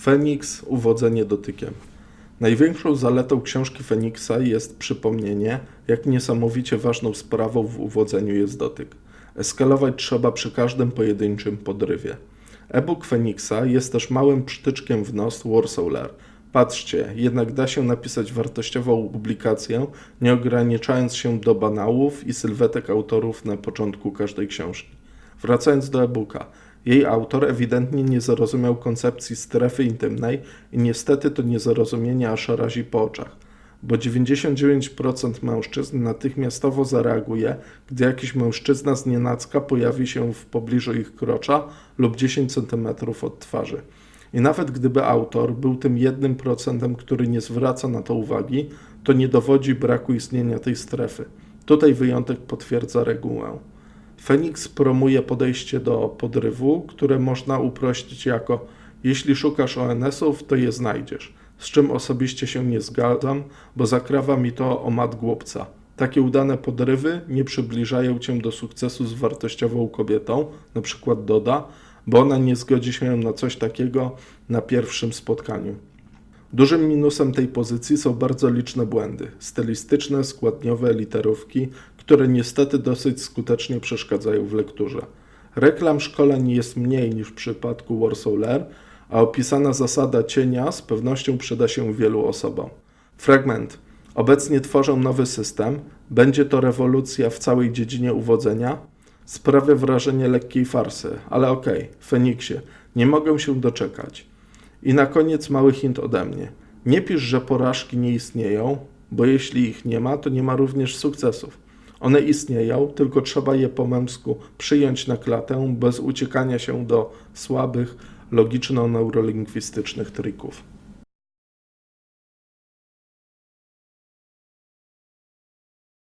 Feniks, uwodzenie dotykiem. Największą zaletą książki Feniksa jest przypomnienie, jak niesamowicie ważną sprawą w uwodzeniu jest dotyk. Eskalować trzeba przy każdym pojedynczym podrywie. E-book Feniksa jest też małym przytyczkiem w nos Warsowler. Patrzcie, jednak da się napisać wartościową publikację, nie ograniczając się do banałów i sylwetek autorów na początku każdej książki. Wracając do e-booka. Jej autor ewidentnie nie zrozumiał koncepcji strefy intymnej i niestety to niezrozumienie aż razi po oczach, bo 99% mężczyzn natychmiastowo zareaguje, gdy jakiś mężczyzna z nienacka pojawi się w pobliżu ich krocza lub 10 cm od twarzy. I nawet gdyby autor był tym jednym procentem, który nie zwraca na to uwagi, to nie dowodzi braku istnienia tej strefy. Tutaj wyjątek potwierdza regułę. Feniks promuje podejście do podrywu, które można uprościć jako jeśli szukasz ONS-ów, to je znajdziesz. Z czym osobiście się nie zgadzam, bo zakrawa mi to o mat głupca. Takie udane podrywy nie przybliżają cię do sukcesu z wartościową kobietą, na przykład Doda, bo ona nie zgodzi się na coś takiego na pierwszym spotkaniu. Dużym minusem tej pozycji są bardzo liczne błędy, stylistyczne, składniowe, literówki, które niestety dosyć skutecznie przeszkadzają w lekturze. Reklam szkoleń jest mniej niż w przypadku Warsaw Lair, a opisana zasada cienia z pewnością przyda się wielu osobom. Fragment. Obecnie tworzę nowy system. Będzie to rewolucja w całej dziedzinie uwodzenia. Sprawia wrażenie lekkiej farsy, ale okej, Feniksie, nie mogę się doczekać. I na koniec mały hint ode mnie. Nie pisz, że porażki nie istnieją, bo jeśli ich nie ma, to nie ma również sukcesów. One istnieją, tylko trzeba je po męsku przyjąć na klatę, bez uciekania się do słabych, logiczno-neurolingwistycznych trików.